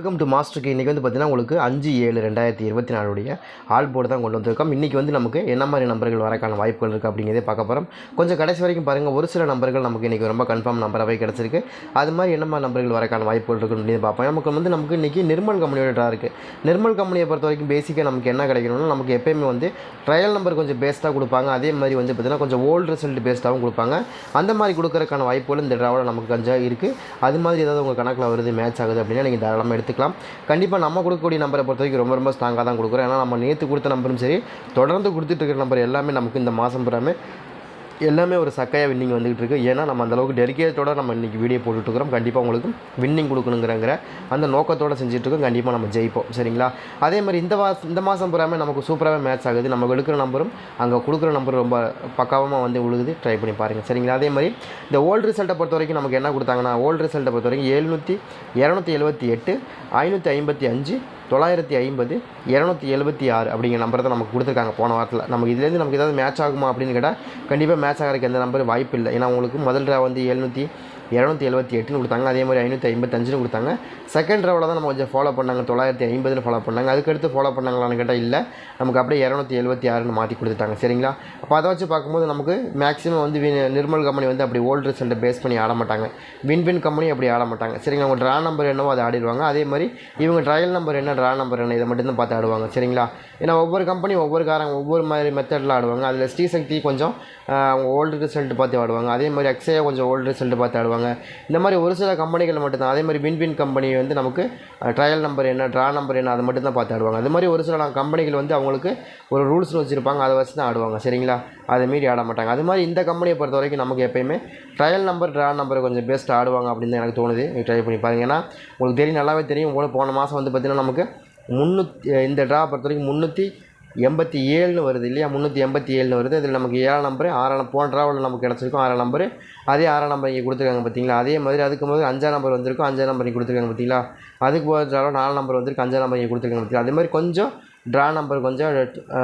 Welcome to மாஸ்டருக்கு இன்றைக்கி வந்து பார்த்தீங்கன்னா உங்களுக்கு அஞ்சு ஏழு ரெண்டாயிரத்தி இருபத்தி நாலுடைய ஆல் போர்டு தான் கொண்டு வந்திருக்கோம். இன்றைக்கி வந்து நமக்கு என்ன மாதிரி நம்பர்கள் வரக்கான வாய்ப்புகள் இருக்குது அப்படிங்கிறதே பார்க்க போகிறோம் கொஞ்சம் கடைசி வரைக்கும் பாருங்கள் ஒரு சில நம்பர்கள் நமக்கு இன்றைக்கி ரொம்ப கன்ஃபார்ம் நம்பராகவே கிடச்சிருக்கு. அது மாதிரி என்ன மாதிரி நம்பர்கள் வரக்கான வாய்ப்புகள் இருக்குன்னு அப்படின்னு பார்ப்போம். நமக்கு வந்து நமக்கு இன்றைக்கி நிர்மல் கம்பெனியோட ட்ரா இருக்குது நிர்மல் கம்பெனியை பொறுத்த வரைக்கும் பேசிக்காக நமக்கு என்ன கிடைக்கணும்னா நமக்கு எப்போயுமே வந்து ட்ரையல் நம்பர் கொஞ்சம் பேஸ்ட்டாக கொடுப்பாங்க. அதே மாதிரி வந்து பார்த்திங்கன்னா கொஞ்சம் ஓல்டு ரிசல்ட் பேஸ்ட்டாகவும் கொடுப்பாங்க. அந்த மாதிரி கொடுக்குறக்கான வாய்ப்புகள் இந்த ட்ராவில் நமக்கு கொஞ்சம் இருக்குது அது மாதிரி ஏதாவது உங்கள் கணக்கில் வருது மேட்ச் ஆகுது அப்படின்னா நீங்கள் தாராளமாக எடுத்துக்கலாம். கண்டிப்பாக நம்ம கொடுக்கக்கூடிய நம்பரை பொறுத்த வரைக்கும் ரொம்ப ரொம்ப ஸ்ட்ராங்காக தான் கொடுக்குறோம். ஏன்னா நம்ம நேற்று கொடுத்த நம்பரும் சரி தொடர்ந்து கொடுத்துட்டு இருக்கிற நம்பர் எல்லாமே நமக்கு இந்த மாதம் பூராமே எல்லாமே ஒரு சக்கையாக வின்னிங் வந்துகிட்டு இருக்குது ஏன்னா நம்ம அந்தளவுக்கு டெடிக்கேட்டோட நம்ம இன்றைக்கி வீடியோ போட்டுட்ருக்கிறோம். கண்டிப்பாக உங்களுக்கு வின்னிங் கொடுக்கணுங்கிறங்கிற அந்த நோக்கத்தோடு செஞ்சுட்ருக்கோம். கண்டிப்பாக நம்ம ஜெயிப்போம். சரிங்களா? அதே மாதிரி இந்த மாதம் இந்த மாதம் பூராமே நமக்கு சூப்பராகவே மேட்ச் ஆகுது. நம்ம எடுக்கிற நம்பரும் அங்கே கொடுக்குற நம்பரும் ரொம்ப பக்காவமாக வந்து உழுகுது. ட்ரை பண்ணி பாருங்கள் சரிங்களா? அதே மாதிரி இந்த ஓல்டு ரிசல்ட்டை பொறுத்த வரைக்கும் நமக்கு என்ன கொடுத்தாங்கன்னா ஓல்டு ரிசல்ட்டை பொறுத்த வரைக்கும் எழுநூற்றி இரநூத்தி எழுபத்தி எட்டு ஐநூற்றி ஐம்பத்தி அஞ்சு தொள்ளாயிரத்தி ஐம்பது இரநூத்தி எழுபத்தி ஆறு அப்படிங்கிற நம்பர் தான் நமக்கு கொடுத்துருக்காங்க போன வாரத்தில். நமக்கு இதுலேருந்து நமக்கு ஏதாவது மேட்ச் ஆகுமா அப்படின்னு கேட்டால் கண்டிப்பாக மேட்ச் ஆகிறதுக்கு எந்த நம்பர் வாய்ப்பு இல்லை ஏன்னா உங்களுக்கு முதல் ட்ரா வந்து எழுநூற்றி இரநூத்தி எழுபத்தி எட்டுன்னு கொடுத்தாங்க. அதே மாதிரி ஐநூற்றி ஐம்பத்தஞ்சுன்னு கொடுத்தாங்க. செகண்ட் ட்ராவில் தான் நம்ம கொஞ்சம் ஃபாலோ பண்ணாங்க. தொள்ளாயிரத்தி ஐம்பதுன்னு ஃபாலோ பண்ணாங்க. அதுக்கடுத்து ஃபாலோ பண்ணாங்களான்னு கேட்டால் இல்லை. நமக்கு அப்படியே இரநூத்தி எழுபத்தி ஆறுன்னு மாற்றி கொடுத்துட்டாங்க. சரிங்களா? அப்போ அதை வச்சு பார்க்கும்போது நமக்கு மேக்ஸிமம் வந்து வி- நிர்மல் கம்பெனி வந்து அப்படி ஓல்டு ரிசல்ட்டை பேஸ் பண்ணி ஆட மாட்டாங்க. வின் வின் கம்பெனி அப்படி ஆட மாட்டாங்க. சரிங்களா? அவங்க ட்ரா நம்பர் என்னவோ அதை ஆடிடுவாங்க. அதே மாதிரி இவங்க ட்ரையல் நம்பர் என்ன ட்ரா நம்பர் என்ன இதை மட்டும்தான் பார்த்து ஆடுவாங்க. சரிங்களா? ஏன்னா ஒவ்வொரு கம்பெனி ஒவ்வொரு காரங்க ஒவ்வொரு மாதிரி மெத்தடில் ஆடுவாங்க. அதில் ஸ்ரீசக்தி கொஞ்சம் அவங்க ஓல்டு ரிசல்ட் பார்த்து ஆடுவாங்க. அதே மாதிரி அக்ஷயா கொஞ்சம் ஓல்டு ரிசல்ட் பார்த்து ஆடுவாங்க. இந்த மாதிரி ஒரு சில கம்பெனிகள் மட்டும்தான். அதே மாதிரி வின் வின் கம்பெனி வந்து நமக்கு ட்ரையல் நம்பர் என்ன ட்ரா நம்பர் என்ன அதை மட்டும் தான் பார்த்து ஆடுவாங்க. அது மாதிரி ஒரு சில கம்பெனிகள் வந்து அவங்களுக்கு ஒரு ரூல்ஸ் வச்சுருப்பாங்க. அதை வச்சு தான் ஆடுவாங்க. சரிங்களா? அதை மீறி ஆட மாட்டாங்க. அது மாதிரி இந்த கம்பெனியை பொறுத்த வரைக்கும் நமக்கு எப்பயுமே ட்ரையல் நம்பர் ட்ரா நம்பர் கொஞ்சம் பெஸ்ட் ஆடுவாங்க அப்படின்னு தான் எனக்கு தோணுது. ட்ரை பண்ணி பாருங்க. ஏன்னா உங்களுக்கு தெரியும் நல்லாவே தெரியும். உங்களுக்கு போன மாதம் வந்து பார்த்திங்கன்னா நமக்கு முந்நூற்றி இந்த ட்ரா பொறுத்த வரைக்கும் முந்நூற்றி எண்பத்தி ஏழுன்னு வருது இல்லையா? முந்நூற்றி எண்பத்தி ஏழுன்னு வருது. அதில் நமக்கு ஏழாம் நம்பரு ஆறாம் போன ட்ராவலில் நமக்கு கிடச்சிருக்கும் ஆறாம் நம்பரு அதே ஆறாம் நம்பர் இங்கே கொடுத்துருக்காங்க பார்த்தீங்களா? அதே மாதிரி அதுக்கு முதல் அஞ்சாம் நம்பர் வந்திருக்கும். அஞ்சாம் நம்பர் இங்கே கொடுத்துருக்காங்க பார்த்தீங்களா? அதுக்கு போகிற ட்ராவில் நாலு நம்பர் வந்திருக்கு. அஞ்சாம் நம்பர் இங்கே கொடுத்துருக்காங்க பார்த்தீங்களா? அதே மாதிரி கொஞ்சம் ட்ரா நம்பர் கொஞ்சம்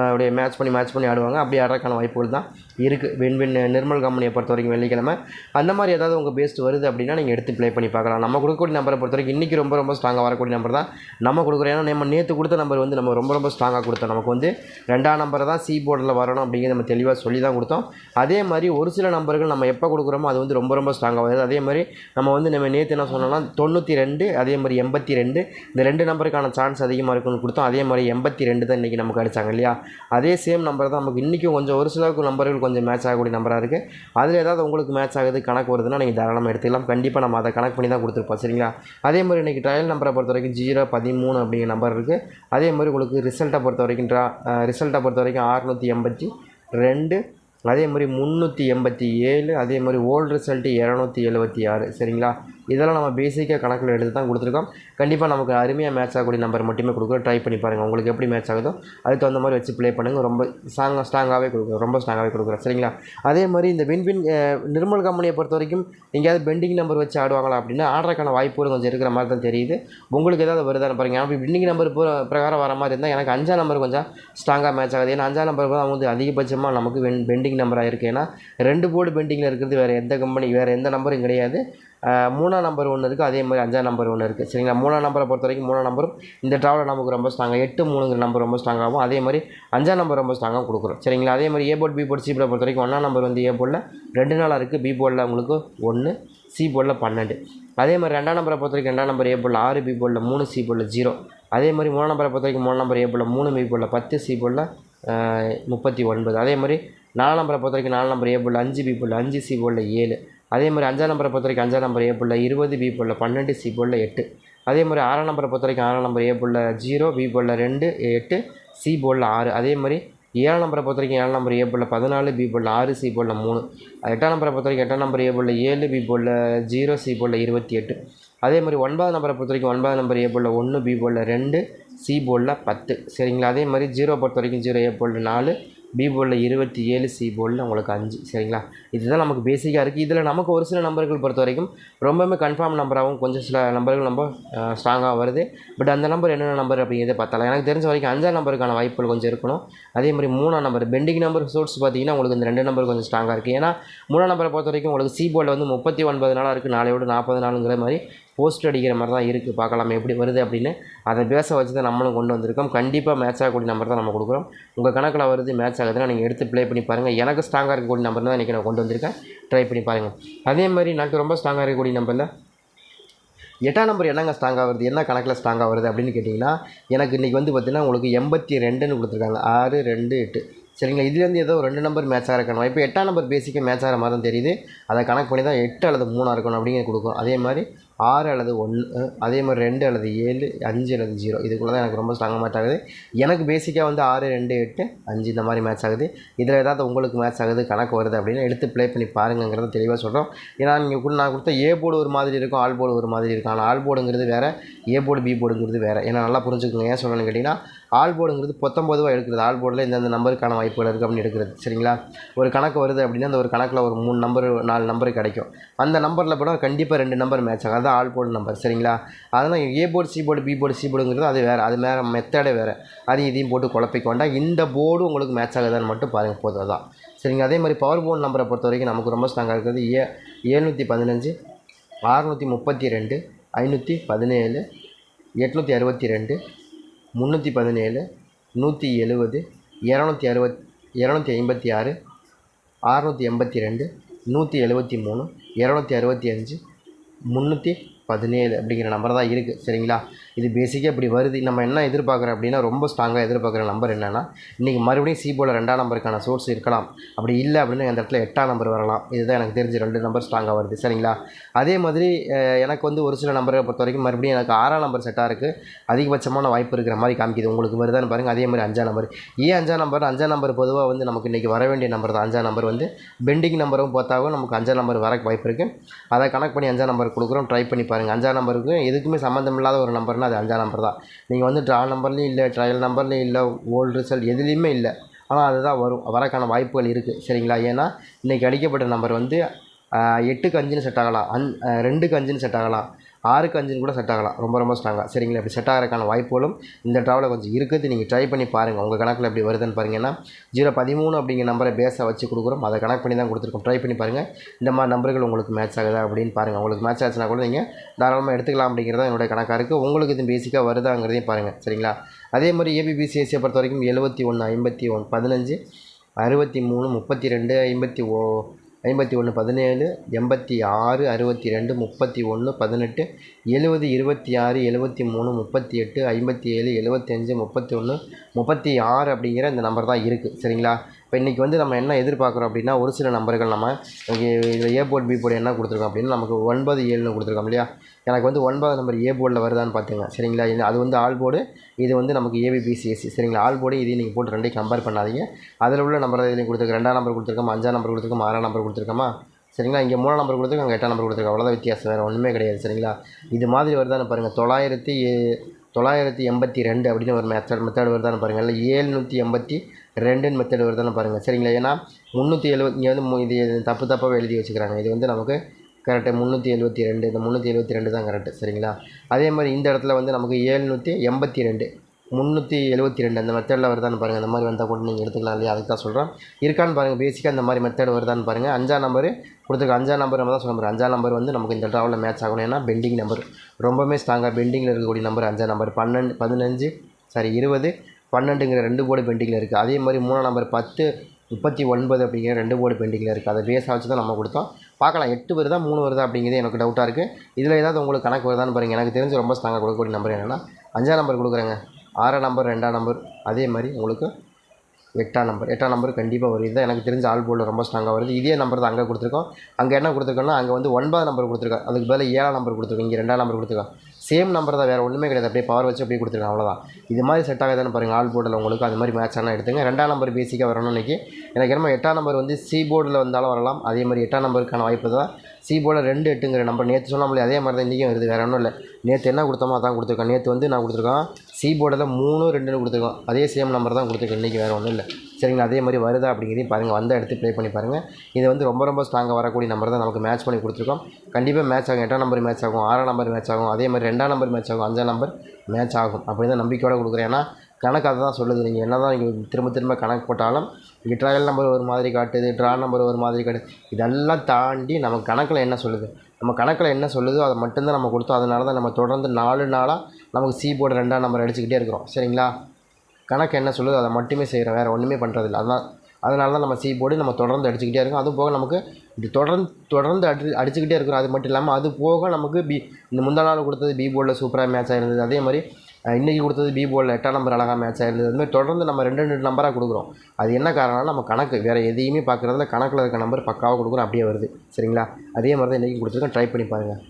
அப்படியே மேட்ச் பண்ணி மேட்ச் பண்ணி ஆடுவாங்க. அப்படி ஆடுறதுக்கான வாய்ப்புகள் தான் இருக்குது வின் வின் நிர்மல் கம்பெனியை பொறுத்த வரைக்கும் வெள்ளிக்கிழமை. அந்த மாதிரி ஏதாவது உங்கள் பேஸ்ட் வருது அப்படின்னா நீங்கள் எடுத்து ப்ளே பண்ணி பார்க்கலாம். நம்ம கொடுக்கக்கூடிய நம்பரை பொறுத்த வரைக்கும் இன்றைக்கி ரொம்ப ரொம்ப ஸ்ட்ராங்காக வரக்கூடிய நம்பர் தான் நம்ம கொடுக்குறோம். ஏன்னா நம்ம நேற்று கொடுத்த நம்பர் வந்து நம்ம ரொம்ப ரொம்ப ஸ்ட்ராங்காக கொடுத்தோம். நமக்கு வந்து ரெண்டாம் நம்பரை தான் சி போர்டில் வரணும் அப்படிங்கிறது நம்ம தெளிவாக சொல்லி தான் கொடுத்தோம். அதே மாதிரி ஒரு சில நம்பர்கள் நம்ம எப்போ கொடுக்குறோமோ அது வந்து ரொம்ப ரொம்ப ஸ்ட்ராங்காக வருது. அதே மாதிரி நம்ம வந்து நம்ம நேற்று என்ன சொன்னோம்னா தொண்ணூற்றி ரெண்டு அதே மாதிரி எண்பத்தி ரெண்டு. இந்த ரெண்டு நம்பருக்கான சான்ஸ் அதிகமாக இருக்குன்னு கொடுத்தோம். அதே மாதிரி எண்பத்தி ரெண்டு ரெண்டு தான் இன்றைக்கி நமக்கு அடித்தாங்க இல்லையா? அதே சேம் நம்பர் தான் நமக்கு இன்றைக்கும் கொஞ்சம் ஒரு சிலருக்கு நம்பர்கள் கொஞ்சம் மேட்ச் ஆகக்கூடிய நம்பராக இருக்குது அதில் ஏதாவது உங்களுக்கு மேட்ச் ஆகுது கணக்கு வருதுன்னா நீங்கள் தாராளமாக எடுத்துக்கலாம். கண்டிப்பாக நம்ம அதை கணக்கு பண்ணி தான் கொடுத்துருப்போம் சரிங்களா? அதே மாதிரி இன்றைக்கி ட்ரையல் நம்பரை பொறுத்த வரைக்கும் ஜீரோ பதிமூணு அப்படிங்கிற நம்பர் இருக்குது அதே மாதிரி உங்களுக்கு ரிசல்ட்டை பொறுத்த வரைக்கும் ட்ரா ரிசல்ட்டை பொறுத்த வரைக்கும் அறுநூற்றி எண்பத்தி ரெண்டு அதே மாதிரி முந்நூற்றி எண்பத்தி ஏழு அதே மாதிரி ஓல்டு ரிசல்ட்டு இரநூத்தி எழுபத்தி ஆறு சரிங்களா? இதெல்லாம் நம்ம பேசிக்காக கணக்கில் எடுத்து தான் கொடுத்துருக்கோம். கண்டிப்பாக நமக்கு அருமையாக மேட்ச் ஆகக்கூடிய நம்பர் மட்டுமே கொடுக்குறோம். ட்ரை பண்ணி பாருங்கள் உங்களுக்கு எப்படி மேட்ச் ஆகுதோ அதுக்கு தகுந்த மாதிரி வச்சு ப்ளே பண்ணுங்கள் ரொம்ப ஸ்ட்ராங்காக ஸ்ட்ராங்காகவே கொடுக்குறோம். ரொம்ப ஸ்ட்ராங்காகவே கொடுக்குறோம். சரிங்களா? அதே மாதிரி இந்த வின் வின் நிர்மல் கம்பெனியை பொறுத்த வரைக்கும் எங்கேயாவது பெண்டிங் நம்பர் வச்சு ஆடுவாங்களா அப்படின்னா ஆடுறதுக்கான வாய்ப்புகள் கொஞ்சம் இருக்கிற மாதிரி தான் தெரியுது. உங்களுக்கு ஏதாவது வருதான்னு பாருங்கள் அப்படி பெண்டிங் நம்பர் பிரகாரம் வர மாதிரி இருந்தால் எனக்கு அஞ்சாம் நம்பர் கொஞ்சம் ஸ்ட்ராங்காக மேட்ச் ஆகுது. ஏன்னா அஞ்சாம் நம்பர் தான் வந்து அதிகபட்சமாக நமக்கு பெண்டிங் நம்பராக இருக்குது ஏன்னா ரெண்டு போர்டு பெண்டிங்கில் இருக்கிறது வேறு எந்த கம்பெனி வேறு எந்த நம்பரும் கிடையாது. மூணாம் நம்பர் ஒன்று இருக்குது அதே மாதிரி அஞ்சாம் நம்பர் ஒன்று இருக்குது சரிங்களா மூணாம் நம்பரை பொறுத்த வரைக்கும் மூணாம் நம்பரும் இந்த ட்ராவலில் நமக்கு ரொம்ப ஸ்ட்ராங்காக எட்டு மூணுங்கிற நம்பர் ரொம்ப ஸ்ட்ராங்காகவும் அதே மாதிரி அஞ்சாம் நம்பர் ரொம்ப ஸ்ட்ராங்காக கொடுக்குறோம் சரிங்களா அதே மாதிரி A board B board C board பொறுத்த வரைக்கும் ஒன்றாம் நம்பர் வந்து ஏ போர்டில் ரெண்டு நாளாக இருக்குது பி போர்டில் உங்களுக்கு ஒன்று சி போர்டில் பன்னெண்டு அதே மாதிரி ரெண்டாம் நம்பரை பொறுத்த வரைக்கும் ரெண்டாம் நம்பர் ஏ போர்டில் ஆறு பி போர்டில் மூணு சி போர்டில் ஜீரோ அதே மாதிரி மூணாம் நம்பரை பொறுத்த வரைக்கும் மூணாம் நம்பர் ஏ போர்டில் மூணு பி போர்டில் பத்து சி போர்டில் முப்பத்தி ஒன்பது அதே மாதிரி நாலாம் நம்பரை பொறுத்த வரைக்கும் நாலு நம்பர் ஏ போர்டில் அஞ்சு பி போர்டில் அஞ்சு சி போர்டில் ஏழு அதே மாதிரி அஞ்சாம் நம்பரை பொறுத்த வரைக்கும் அஞ்சாம் நம்பர் ஏ புள்ள இருபது பி புள்ள பன்னெண்டு சி புள்ள எட்டு. அதே மாதிரி ஆறாம் நம்பரை பொறுத்த வரைக்கும் ஆறாம் நம்பர் ஏ புள்ள ஜீரோ பி புள்ள ரெண்டு எட்டு சி போர்டில் ஆறு. அதே மாதிரி ஏழாம் நம்பரை பொறுத்த வரைக்கும் ஏழாம் நம்பர் ஏ போர்டில் பதினாலு பி போர்டில் ஆறு சி போர்டில் மூணு. எட்டாம் நம்பரை பொறுத்த வரைக்கும் எட்டாம் நம்பர் ஏ போர்டில் ஏழு பி போர்டில் ஜீரோ சி போர்டில் இருபத்தி எட்டு. அதே மாதிரி ஒன்பதாம் நம்பரை பொறுத்த வரைக்கும் ஒன்பதாம் நம்பர் ஏ போர்டில் ஒன்று பி போர்டில் ரெண்டு சி போலில் பத்து. சரிங்களா? அதே மாதிரி ஜீரோ பொறுத்த வரைக்கும் ஜீரோ ஏ போர்டில் நாலு பி போர்டில் இருபத்தி ஏழு சி போர்டில் உங்களுக்கு அஞ்சு. சரிங்களா? இதுதான் நமக்கு பேசிக்காக இருக்குது இதில் நமக்கு ஒரு சில நம்பர்கள் பொறுத்த வரைக்கும் ரொம்பவுமே கன்ஃபார்ம் நம்பராகவும் கொஞ்சம் சில நம்பர்கள் ரொம்ப ஸ்ட்ராங்காக வருது. பட் அந்த நம்பர் என்னென்ன நம்பர் அப்படிங்கிறத பார்த்தாலும் எனக்கு தெரிஞ்ச வரைக்கும் அஞ்சாம் நம்பருக்கான வாய்ப்புகள் கொஞ்சம் இருக்கணும். அதே மாதிரி மூணாம் நம்பர் பெண்டிங் நம்பர் சோர்ஸ் பார்த்தீங்கன்னா உங்களுக்கு இந்த ரெண்டு நம்பர் கொஞ்சம் ஸ்ட்ராங்காக இருக்குது ஏன்னா மூணாம் நம்பரை பொறுத்த வரைக்கும் உங்களுக்கு சி போர்டில் வந்து முப்பத்தி ஒன்பது நாளாக இருக்குது நாளையோட நாற்பது நாளுங்கிற மாதிரி போஸ்ட் அடிக்கிற மாதிரி தான் இருக்குது பார்க்கலாம் எப்படி வருது அப்படின்னு. அதை பேச வச்சு தான் நம்மளும் கொண்டு வந்திருக்கோம். கண்டிப்பாக மேட்ச் ஆகக்கூடிய நம்பர் தான் நம்ம கொடுக்குறோம். உங்கள் கணக்கில் வருது மேட்ச் ஆகுதுன்னா நீங்கள் எடுத்து ப்ளே பண்ணி பாருங்கள் எனக்கு ஸ்ட்ராங்காக இருக்கக்கூடிய நம்பர் தான் இன்றைக்கி நான் கொண்டு வந்திருக்கேன். ட்ரை பண்ணி பாருங்கள் அதே மாதிரி எனக்கு ரொம்ப ஸ்ட்ராங்காக இருக்கக்கூடிய நம்பரில் எட்டாம் நம்பர் என்னங்க ஸ்ட்ராங்காக வருது? என்ன கணக்கில் ஸ்ட்ராங்காக வருது அப்படின்னு கேட்டிங்கன்னா எனக்கு இன்றைக்கி வந்து பார்த்திங்கன்னா உங்களுக்கு எண்பத்தி ரெண்டுன்னு கொடுத்துருக்காங்க. ஆறு ரெண்டு எட்டு. சரிங்களா? இதுலேருந்து ஏதோ ரெண்டு நம்பர் மேட்ச் ஆகிருக்கணும் இப்போ எட்டாம் நம்பர் பேசிக்காக மேட்ச் ஆகிற மாதிரி தான் தெரியுது. அதை கணக்கு பண்ணி தான் எட்டு அல்லது மூணாக இருக்கணும் அப்படிங்கிறது கொடுக்கும் அதே மாதிரி ஆறு அல்லது ஒன்று அதே மாதிரி ரெண்டு அல்லது ஏழு அஞ்சு அல்லது ஜீரோ இதுக்குள்ளே தான் எனக்கு ரொம்ப ஸ்ட்ராங்காக மேட்ச் ஆகுது. எனக்கு பேசிக்காக வந்து ஆறு ரெண்டு எட்டு அஞ்சு இந்த மாதிரி மேட்ச் ஆகுது. இதில் ஏதாவது உங்களுக்கு மேட்ச் ஆகுது கணக்கு வருது அப்படின்னு எடுத்து ப்ளே பண்ணி பாருங்கிறத தெளிவாக சொல்கிறோம் ஏன்னா நீங்கள் கூட நான் கொடுத்த ஏ போர்டு ஒரு மாதிரி இருக்கும் ஆல் போர்டு ஒரு மாதிரி இருக்கும். ஆனால் ஆல் போர்டுங்கிறது வேறு ஏ போர்டு பி போர்டுங்கிறது வேறு. ஏன்னா நல்லா புரிஞ்சுக்கோங்க. ஏன் சொல்லணும்னு கேட்டிங்கன்னா ஆல் போர்டுங்கிறது பொத்தொம்பதுவா எடுக்கிறது. ஆல் போர்டில் இந்தந்த நம்பருக்கான வாய்ப்புகள் இருக்குது அப்படின்னு எடுக்கிறது. சரிங்களா? ஒரு கணக்கு வருது அப்படின்னா அந்த ஒரு கணக்கில் ஒரு மூணு நம்பர் நாலு நம்பர் கிடைக்கும். அந்த நம்பரில் போனால் கண்டிப்பாக ரெண்டு நம்பர் மேட்ச் ஆகும். அதுதான் ஆல் போர்டு நம்பர். சரிங்களா? அதனால் A board C board B board C போர்டுங்கிறது அது வேறு. அது வேறு மெத்தடே வேறு. அதையும் இதையும் போட்டு குழப்பிக்க வேண்டாம். இந்த போர்டு உங்களுக்கு மேட்ச் ஆகுதான்னு மட்டும் பாருங்கள் போதும் அதான். சரிங்க அதே மாதிரி பவர் போர்டு நம்பரை பொறுத்த வரைக்கும் நமக்கு ரொம்ப ஸ்ட்ராங்காக இருக்கிறது ஏ ஏழ்நூற்றி பதினஞ்சு அறுநூற்றி முப்பத்தி ரெண்டு ஐநூற்றி பதினேழு எட்நூற்றி அறுபத்தி ரெண்டு முந்நூற்றி பதினேழு நூற்றி எழுபது இரநூத்தி அறுபத் இரநூத்தி ஐம்பத்தி ஆறு அறநூற்றி எண்பத்தி ரெண்டு நூற்றி எழுபத்தி மூணு இரநூத்தி அறுபத்தி அஞ்சு முந்நூற்றி பதினேழு அப்படிங்கிற நம்பர் தான் இருக்குது சரிங்களா? இது பேசிக்காக இப்படி வருது. நம்ம என்ன எதிர்பார்க்குறோம் அப்படின்னா ரொம்ப ஸ்ட்ராங்காக எதிர்பார்க்குற நம்பர் என்னென்னா இன்றைக்கி மறுபடியும் சிபோல ரெண்டாம் நம்பருக்கான சோர்ஸ் இருக்கலாம். அப்படி இல்லை அப்படின்னா அந்த இடத்துல எட்டாம் நம்பர் வரலாம். இதுதான் எனக்கு தெரிஞ்சு ரெண்டு நம்பர் ஸ்ட்ராங்காக வருது. சரிங்களா? அதே மாதிரி எனக்கு வந்து ஒரு சில நம்பரை பொறுத்த வரைக்கும் மறுபடியும் எனக்கு ஆறாம் நம்பர் செட்டாக இருக்குது அதிகபட்சமான வாய்ப்பு இருக்கிற மாதிரி காமிக்குது. உங்களுக்கு வருதான்னு பாருங்கள் அதே மாதிரி அஞ்சாம் நம்பர் ஏன் அஞ்சாம் நம்பர் அஞ்சாம் நம்பர் பொதுவாக வந்து நமக்கு இன்றைக்கி வர வேண்டிய நம்பர் தான். அஞ்சாம் நம்பர் வந்து பெண்டிங் நம்பரும் பார்த்தாவும் நமக்கு அஞ்சாம் நம்பர் வர வாய்ப்பு இருக்குது அதை கனெக்ட் பண்ணி அஞ்சாம் நம்பர் கொடுக்குறோம். ட்ரை பண்ணி பாருங்கள் அஞ்சாம் நம்பருக்கு எதுக்குமே சம்மந்தம் இல்லாத ஒரு நம்பர்னால் அது அஞ்சாம் நம்பர் தான். நீங்கள் வந்து ட்ரா நம்பர்லேயும் இல்லை ட்ரையல் நம்பர்லேயும் இல்லை ஓல்டு ரிசல்ட் எதுலேயுமே இல்லை. ஆனால் அதுதான் வரும். வரக்கான வாய்ப்புகள் இருக்குது சரிங்களா? ஏன்னா இன்றைக்கி அடிக்கப்பட்ட நம்பர் வந்து எட்டு எட்டுக்கு அஞ்சுன்னு செட் ஆகலாம். அன் ரெண்டு ரெண்டுக்கு அஞ்சுன்னு செட் ஆகலாம். ஆறுக்கு அஞ்சுன்னு கூட செட் ஆகலாம். ரொம்ப ரொம்ப ஸ்ட்ராங்காக சரிங்களா? இப்படி செட் ஆகிறதுக்கான வாய்ப்புகளும் இந்த ட்ராவலில் கொஞ்சம் இருக்குது. நீங்கள் ட்ரை பண்ணி பாருங்கள் உங்கள் கணக்கில் எப்படி வருதுன்னு பாருங்கன்னா ஜீரோ பதிமூணு அப்படிங்கிற நம்பரை பேஸாக வச்சு கொடுக்குறோம். அதை கனெக்ட் பண்ணி தான் கொடுத்துருக்கோம். ட்ரை பண்ணி பாருங்கள் இந்த மாதிரி நம்பர்கள் உங்களுக்கு மேட்ச் ஆகுதா அப்படின்னு பாருங்கள் உங்களுக்கு மேட்ச் ஆச்சுன்னா கூட நீங்கள் தாராளமாக எடுத்துக்கலாம் அப்படிங்கிறத என்னுடைய கணக்காக இருக்குது உங்களுக்கு இது பேசிக்காக வருதாங்கிறதையும் பாருங்கள் சரிங்களா? அதே மாதிரி ஏபிபிசிஎஸ்சியை பொறுத்த வரைக்கும் எழுபத்தி ஒன்று ஐம்பத்தி ஒன் பதினஞ்சு அறுபத்தி மூணு முப்பத்தி ரெண்டு ஐம்பத்தி ஓ ஐம்பத்தி ஒன்று பதினேழு எண்பத்தி ஆறு அறுபத்தி ரெண்டு முப்பத்தி ஒன்று பதினெட்டு எழுபது இருபத்தி ஆறு எழுபத்தி மூணு முப்பத்தி எட்டு ஐம்பத்தி ஏழு எழுபத்தஞ்சு முப்பத்தி ஒன்று முப்பத்தி ஆறு அப்படிங்கிற இந்த நம்பர் தான் இருக்குது சரிங்களா? இப்போ இன்றைக்கி வந்து நம்ம என்ன எதிர்பார்க்குறோம் அப்படின்னா ஒரு சில நம்பர்கள் நம்ம இங்கே இதில் ஏ போர்டு பி போர்டு என்ன கொடுத்துருக்கோம் அப்படின்னா நமக்கு ஒன்பது ஏழுன்னு கொடுத்துருக்கோம் இல்லையா? எனக்கு வந்து ஒன்பது நம்பர் ஏ போர்டில் வருதான்னு பார்த்துங்க. சரிங்களா? அது வந்து ஆல் போர்டு இது வந்து நமக்கு ஏபிபிசிஎஸ்சி சரிங்களா? ஆல் போர்டு இதையும் நீங்கள் போட்டு ரெண்டையும் கம்பேர் பண்ணாதீங்க. அதில் உள்ள நம்பர் இதில் கொடுத்துருக்கோம். ரெண்டாம் நம்பர் கொடுத்துருக்கோம்? அஞ்சாம் நம்பர் கொடுத்துருக்கோம்? ஆறாம் நம்பர் கொடுத்துருக்கோமா? சரிங்களா? இங்கே மூணாம் நம்பர் கொடுத்துருக்கோம் அங்கே எட்டாம் நம்பர் கொடுத்துருக்கோம். அவ்வளோதான் வித்தியாசம். வேறு ஒன்றுமே கிடையாது. சரிங்களா? இது மாதிரி வருதான்னு பாருங்கள் தொள்ளாயிரத்தி தொள்ளாயிரத்தி எண்பத்தி ரெண்டு அப்படின்னு ஒரு மெத்தட் மெத்தட் வருதான்னு பாருங்கள் இல்லை ஏழ்நூற்றி எண்பத்தி ரெண்டுன்னு மெத்தட் வருதான்னு பாருங்கள் சரிங்களா? ஏன்னா முந்நூற்றி எழுபத்தி இங்கே வந்து மு- இது தப்பு தப்பாக எழுதி வச்சுக்கிறாங்க. இது வந்து நமக்கு கரெக்டு முந்நூற்றி எழுபத்தி ரெண்டு இந்த முந்நூற்றி எழுபத்தி ரெண்டு தான் கரெக்டு சரிங்களா? அதே மாதிரி இந்த இடத்துல வந்து நமக்கு ஏழ்நூற்றி எண்பத்தி ரெண்டு முந்நூற்றி எழுபத்தி ரெண்டு அந்த மெத்தடில் வருதான்னு பாருங்கள் அந்த மாதிரி வந்தால் கூட நீங்கள் எடுத்துக்கலாம் இல்லையா? அதுக்கு தான் சொல்கிறேன் இருக்கான்னு பாருங்கள் பேசிக்காக இந்த மாதிரி மெத்தட் வருதான்னு பாருங்கள் அஞ்சாம் நம்பர் கொடுத்துருக்க. அஞ்சாம் நம்பர் நம்ம தான் சொல்ல அஞ்சாம் நம்பர் வந்து நமக்கு இந்த ட்ராவலில் மேட்ச் ஆகணும். ஏன்னா பெண்டிங் நம்பர் ரொம்பவுமே ஸ்ட்ராங்காக பெண்டிங்கில் இருக்கக்கூடிய நம்பர் அஞ்சாம் நம்பர் பன்னெண்டு பதினஞ்சு சாரி இருபது பன்னெண்டுங்கிற ரெண்டு போர்டு பெண்டிங்கில் இருக்குது அதே மாதிரி மூணாம் நம்பர் பத்து முப்பத்தி ஒன்பது அப்படிங்கிற ரெண்டு போர்டு பெண்டிங்கில் இருக்குது அதை பேஸ் வச்சு தான் நம்ம கொடுத்தோம். பார்க்கலாம் எட்டு வருதா மூணு வருதா அப்படிங்கிறது எனக்கு டவுட்டாக இருக்குது இதில் ஏதாவது உங்களுக்கு கணக்கு வருதான்னு பாருங்கள் எனக்கு தெரிஞ்சு ரொம்ப ஸ்ட்ராங்காக கொடுக்கக்கூடிய நம்பர் என்னென்னா அஞ்சாம் நம்பர் கொடுக்குறேங்க. ஆறாம் நம்பர் ரெண்டாம் நம்பர் அதே மாதிரி உங்களுக்கு எட்டாம் நம்பர் எட்டாம் நம்பர் கண்டிப்பாக வரும் இதுதான் எனக்கு தெரிஞ்ச ஆல் போர்டில் ரொம்ப ஸ்ட்ராங்காக வருது. இதே நம்பர் தான் அங்கே கொடுத்துருக்கோம். அங்கே என்ன கொடுத்துருக்கோம்னா அங்கே வந்து ஒன்பது நம்பர் கொடுத்துருக்கோம். அதுக்கு பதிலா ஏழாம் நம்பர் கொடுத்துருக்கோம். இங்கே ரெண்டாம் நம்பர் கொடுத்துருக்கோம். சேம் நம்பர் தான் வேறு ஒன்றுமே கிடையாது. அப்படியே பவர் வச்சு அப்படியே கொடுத்துருக்கோம். அவ்வளோதான் இது மாதிரி செட் ஆகுதான்னு பாருங்கள் ஆல் போர்டில் உங்களுக்கு அது மாதிரி மேட்ச் ஆனால் எடுத்துங்க. ரெண்டாம் நம்பர் பேசிக்காக வரணும் இன்றைக்கி எனக்கு என்னமோ எட்டாம் நம்பர் வந்து சி போர்டில் வந்தாலும் வரலாம். அதே மாதிரி எட்டாம் நம்பருக்கான வாய்ப்பு தான். சி போர்டில் ரெண்டு எட்டுங்கிற நம்பர் நேற்று சொன்ன அதே மாதிரி தான் இன்றைக்கும் வருது. வேறு ஒன்றும் இல்லை. நேற்று என்ன கொடுத்தோமோ அதான் கொடுத்துருக்கோம். நேற்று வந்து நான் கொடுத்துருக்கோம். சி போர்டில் மூணு ரெண்டுன்னு கொடுத்துருக்கோம். அதே சேம் நம்பர் தான் கொடுத்துருக்கோம். இன்றைக்கி வேறு ஒன்றும் இல்லை. சரிங்களா? அதே மாதிரி வருதா அப்படிங்கிறதையும் பாருங்கள் வந்த எடுத்து ப்ளே பண்ணி பாருங்கள் இது வந்து ரொம்ப ரொம்ப ஸ்ட்ராங்காக வரக்கூடிய நம்பர் தான் நமக்கு மேட்ச் பண்ணி கொடுத்துருக்கோம். கண்டிப்பாக மேட்ச் ஆகும். எட்டாம் நம்பர் மேட்ச் ஆகும். ஆறாம் நம்பர் மேட்ச் ஆகும். அதே மாதிரி ரெண்டாம் நம்பர் மேட்ச் ஆகும். அஞ்சாம் நம்பர் மேட்ச் ஆகும். அப்படி தான் நம்பிக்கையோடு கொடுக்குறேன். ஏன்னா கணக்கு அதை தான் சொல்லுது. நீங்கள் என்ன தான் நீங்கள் திரும்ப திரும்ப கணக்கு போட்டாலும் இங்கே ட்ரையல் நம்பர் ஒரு மாதிரி காட்டுது ட்ரா நம்பர் ஒரு மாதிரி காட்டுது. இதெல்லாம் தாண்டி நம்ம கணக்கில் என்ன சொல்லுது? நம்ம கணக்கில் என்ன சொல்லுதோ அதை மட்டும்தான் நம்ம கொடுத்தோம். அதனால தான் நம்ம தொடர்ந்து நாலு நாளாக நமக்கு சி போர்டு ரெண்டாம் நம்பர் அடிச்சுக்கிட்டே இருக்கிறோம். சரிங்களா? கணக்கு என்ன சொல்லுதோ அதை மட்டுமே செய்கிறோம் வேறு ஒன்றுமே பண்ணுறதில்ல அதான் அதனால தான் நம்ம சி போர்டு நம்ம தொடர்ந்து அடிச்சுக்கிட்டே இருக்கோம். அது போக நமக்கு இது தொடர்ந்து தொடர்ந்து அடி அடிச்சுக்கிட்டே இருக்கிறோம். அது மட்டும் இல்லாமல் அது போக நமக்கு பி இந்த முந்தா நாள் கொடுத்தது பி போர்டில் சூப்பராக மேட்ச் ஆகிருந்தது அதே மாதிரி இன்றைக்கி இன்னைக்கு கொடுத்தது பி போல் எட்டாம் நம்பர் அழகாக மேட்ச் ஆகிடுது அதுமாதிரி தொடர்ந்து நம்ம ரெண்டு ரெண்டு நம்பராக கொடுக்குறோம். அது என்ன காரணம்னா நம்ம கணக்கு. வேறு எதையுமே பார்க்குறதுல கணக்கில் இருக்க நம்பர் பக்காவாக கொடுக்குறோம். அப்படியே வருது. சரிங்களா? அதே மாதிரி தான் இன்றைக்கி கொடுத்துருக்கோம் ட்ரை பண்ணி பாருங்கள்